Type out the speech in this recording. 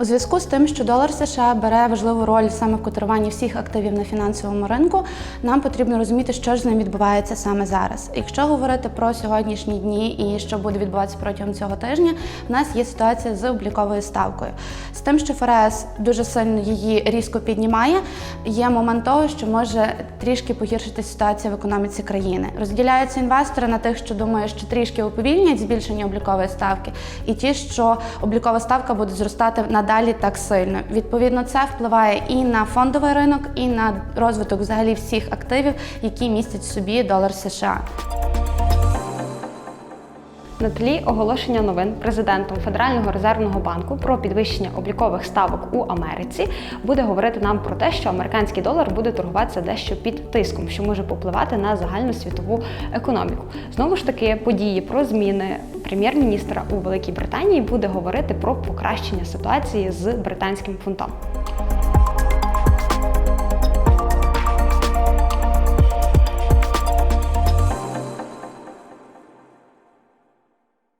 У зв'язку з тим, що долар США бере важливу роль саме в котируванні всіх активів на фінансовому ринку, нам потрібно розуміти, що ж з ним відбувається саме зараз. Якщо говорити про сьогоднішні дні і що буде відбуватися протягом цього тижня, в нас є ситуація з обліковою ставкою. З тим, що ФРС дуже сильно її різко піднімає, є момент того, що може трішки погіршити ситуація в економіці країни. Розділяються інвестори на тих, що думають, що трішки уповільнять збільшення облікової ставки, і ті, що облікова ставка буде зростати надалі так сильно. Відповідно, це впливає і на фондовий ринок, і на розвиток взагалі всіх активів, які містять собі долар США. На тлі оголошення новин президентом Федерального резервного банку про підвищення облікових ставок у Америці буде говорити нам про те, що американський долар буде торгуватися дещо під тиском, що може попливати на загальну світову економіку. Знову ж таки, події про зміни прем'єр-міністра у Великій Британії буде говорити про покращення ситуації з британським фунтом.